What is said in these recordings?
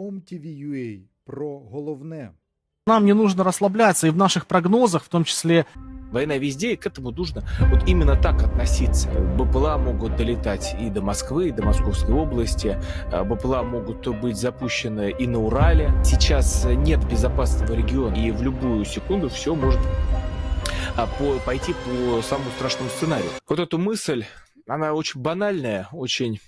OMTV.ua про головне. Нам не нужно расслабляться и в наших прогнозах, в том числе Война везде, и к этому нужно вот именно так относиться. БПЛА могут долетать и до Москвы, и до Московской области. А БПЛА могут быть запущены и на Урале. Сейчас нет безопасного региона, и в любую секунду все может а, по- пойти по самому страшному сценарию. Вот эту мысль, она очень банальная, очень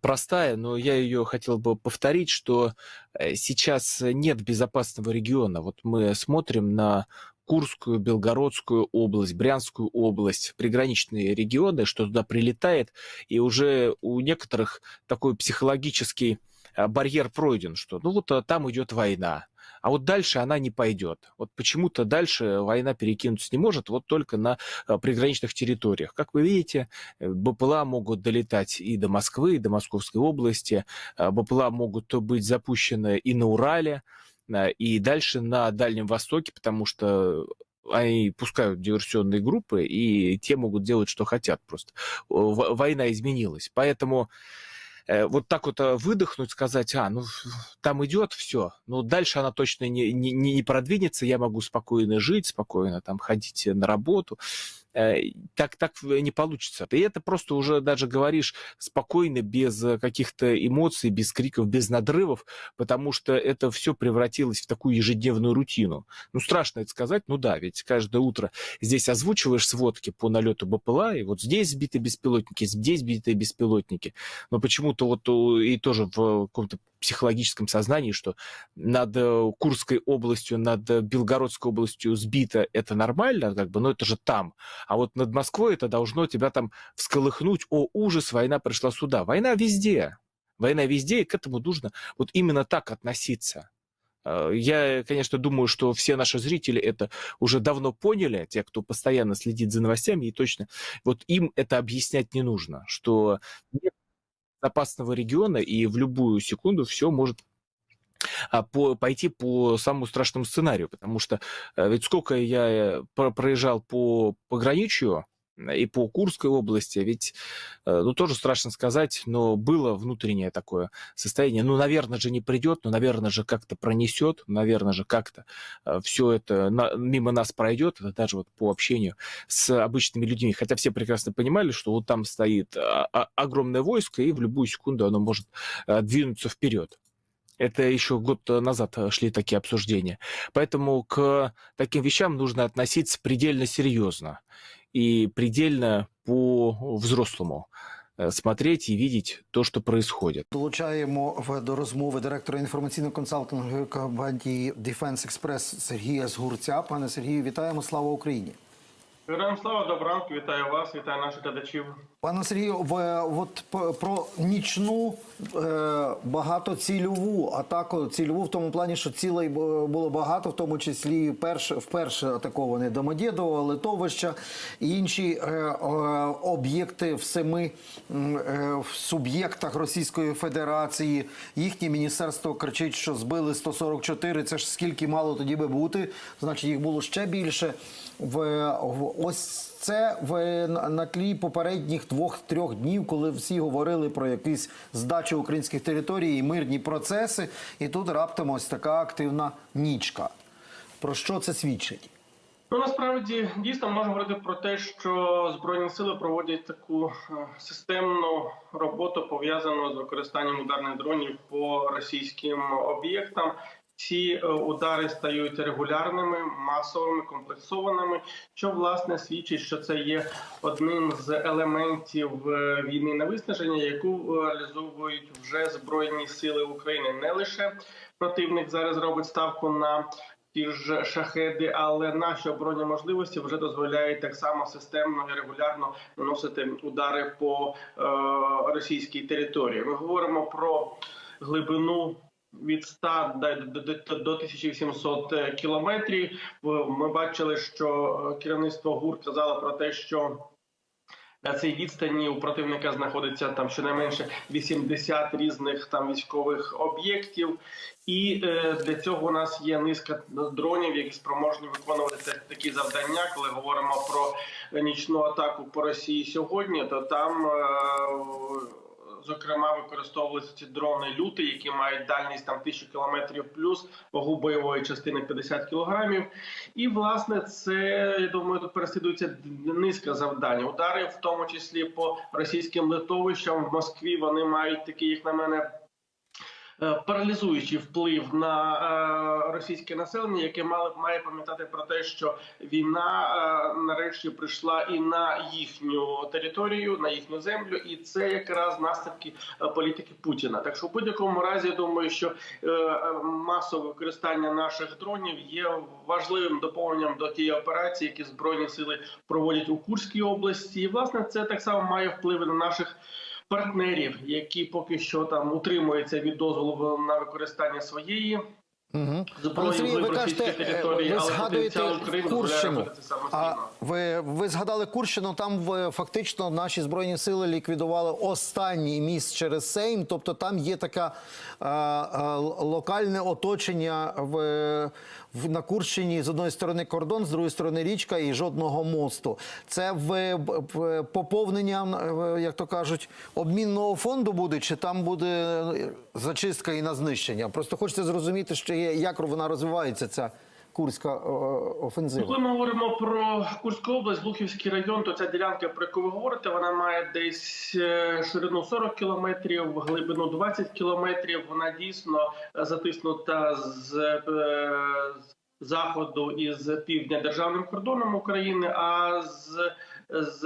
простая, но я ее хотел бы повторить, что э, сейчас нет безопасного региона. Вот мы смотрим на Курскую, Белгородскую область, Брянскую область, приграничные регионы, что туда прилетает, и уже у некоторых такой психологический а, барьер пройден, что ну вот там идет война, а вот дальше она не пойдет. Вот почему-то дальше война перекинуться не может, вот только на а, приграничных территориях. Как вы видите, э, БПЛА могут долетать и до Москвы, и до Московской области, а, БПЛА могут быть запущены и на Урале, и дальше на Дальнем Востоке, потому что они пускают диверсионные группы, и те могут делать, что хотят просто. Война изменилась. Поэтому э, вот так вот э, выдохнуть, сказать, а, ну, там идет все, но дальше она точно не, не, не не продвинется, я могу спокойно жить, спокойно там ходить на работу. Э, Так, так не получится. И это просто уже даже говоришь спокойно, без э, каких-то эмоций, без криков, без надрывов, потому что это все превратилось в такую ежедневную рутину. Ну, страшно это сказать, ну да, ведь каждое утро здесь озвучиваешь сводки по налету БПЛА, и вот здесь сбиты беспилотники, здесь сбиты беспилотники. Но почему-то вот у- и тоже в каком-то психологическом сознании, что над э, Курской областью, над э, Белгородской областью сбито это нормально, как бы, но это же там. А вот над Москвой это должно тебя там всколыхнуть. О, ужас, война пришла сюда. Война везде. Война везде, и к этому нужно вот именно так относиться. Э, Я, конечно, думаю, что все наши зрители это уже давно поняли, те, кто постоянно следит за новостями, и точно вот им это объяснять не нужно, что нет безопасного региона, и в любую секунду все может а, по, пойти по самому страшному сценарию, потому что э, ведь сколько я э, про- проезжал по пограничью и по Курской области, ведь, э, ну, тоже страшно сказать, но было внутреннее такое состояние. Ну, наверное же не придет, ну, наверное же как-то пронесет, наверное же как-то все это на- мимо нас пройдет, даже вот по общению с обычными людьми. Хотя все прекрасно понимали, что вот там стоит а, а, огромное войско, и в любую секунду оно может а, двинуться вперед. Это еще год назад э, шли такие обсуждения. Поэтому к таким вещам нужно относиться предельно серьезно и предельно по-взрослому э, смотреть и видеть то, что происходит. Долучаємо до розмови директора інформаційно-консалтингової компанії Defense Express Сергія Згурця. Пане Сергію, вітаємо! Слава Україні! Героям слава, доброго ранку, вітаю вас, вітаю наших глядачів. Пане Сергію, в, от про нічну е, багатоцільову атаку, цільову в тому плані, що цілей було багато, в тому числі перш, вперше атаковані Домодєдово, Литовища і інші е, е, об'єкти в семи е, суб'єктах Російської Федерації. Їхнє міністерство кричить, що збили 144. Це ж скільки мало тоді би бути, значить їх було ще більше. В, ось це в на, тлі попередніх двох-трьох днів, коли всі говорили про якісь здачі українських територій і мирні процеси, і тут раптом ось така активна нічка. Про що це свідчить? Ну насправді дійсно можна говорити про те, що збройні сили проводять таку е, системну роботу пов'язану з використанням ударних дронів по російським об'єктам. Ці е, удари стають регулярними, масовими, комплексованими, що власне свідчить, що це є одним з елементів е, війни на виснаження, яку е, реалізовують вже збройні сили України. Не лише противник зараз робить ставку на ті ж шахеди, але наші оборонні можливості вже дозволяють так само системно і регулярно наносити удари по е, російській території. Ми говоримо про глибину. Від 100 до, до, до, до 1700 кілометрів ми бачили, що е, керівництво ГУР казало про те, що на цій відстані у противника знаходиться там щонайменше 80 різних там військових об'єктів, і е, для цього у нас є низка дронів, які спроможні виконувати такі завдання. Коли говоримо про нічну атаку по Росії сьогодні, то там е, зокрема використовувалися ці дрони люти, які мають дальність там тисячу кілометрів плюс вагу бойової частини 50 кілограмів. І власне це я думаю, тут переслідується низка завдань. Удари, в тому числі по російським литовищам в Москві. Вони мають такі, як на мене. Е, Паралізуючий вплив на е, російське населення, яке мали має пам'ятати про те, що війна е, нарешті прийшла і на їхню територію, на їхню землю, і це якраз наслідки політики Путіна. Так що в будь-якому разі я думаю, що масове використання наших дронів є важливим доповненням до тієї операції, які збройні сили проводять у Курській області. І власне це так само має впливи на наших. Партнерів, які поки що там утримуються від дозволу на використання своєї Угу. Сергій, ви кажете, е, території, ви але згадуєте Курщину. А ви, ви згадали Курщину, там в, фактично наші збройні сили ліквідували останній міст через Сейм. Тобто там є така а, а, локальне оточення в, в на Курщині з одної сторони кордон, з другої сторони річка і жодного мосту. Це в, в поповнення, е, як то кажуть, обмінного фонду буде, чи там буде зачистка і на знищення? Просто хочеться зрозуміти, що є, як вона розвивається ця курська е, офензива. Коли ми говоримо про Курську область, Глухівський район, то ця ділянка, про яку ви говорите, вона має десь е, ширину 40 кілометрів, глибину 20 кілометрів. Вона дійсно затиснута з е, з заходу і з півдня державним кордоном України. А з з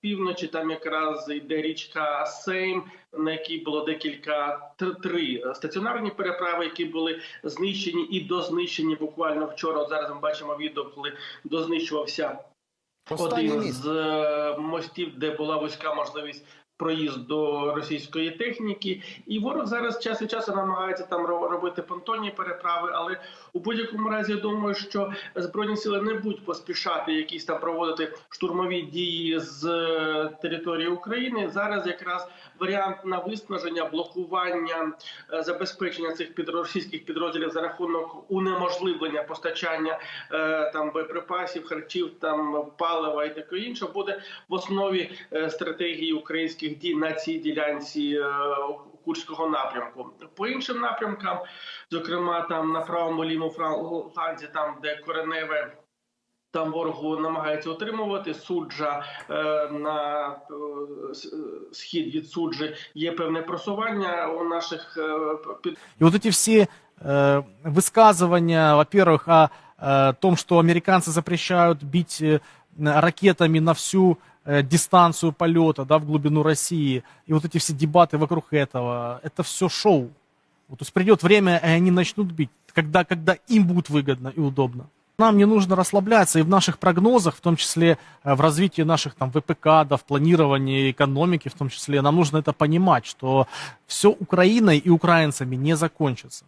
півночі там якраз йде річка Сейм, на якій було декілька три стаціонарні переправи, які були знищені і дознищені буквально вчора. От зараз ми бачимо відео, коли дознищувався один з е, мостів, де була вузька можливість проїзду російської техніки, і ворог зараз час від часу намагається там ро- робити понтонні переправи. Але у будь-якому разі я думаю, що збройні сили не будуть поспішати якісь там проводити штурмові дії з е, території України. Зараз якраз варіант на виснаження, блокування, е, забезпечення цих під російських підрозділів за рахунок унеможливлення постачання е, там боєприпасів, харчів, там палива і таке інше буде в основі стратегії українських дій на цій ділянці е, Курського напрямку. По іншим напрямкам, зокрема там на правому лівому фран- фланзі, там де кореневе. Там ворогу намагається утримувати суджа е, на е, с- е, схід від суджі. Є певне просування у наших е, під И вот эти все э, высказывания, во-первых, о э, том, что американцы запрещают бить э, ракетами на всю э, дистанцию полета, да, в глубину России, и вот эти все дебаты вокруг этого, это все шоу. Вот, то есть придет время, и они начнут бить, когда, когда им будет выгодно и удобно. Нам не нужно расслабляться и в наших прогнозах, в том числе э, в развитии наших там ВПК, да, в планировании экономики, в том числе, нам нужно это понимать, что все Украиной и украинцами не закончится.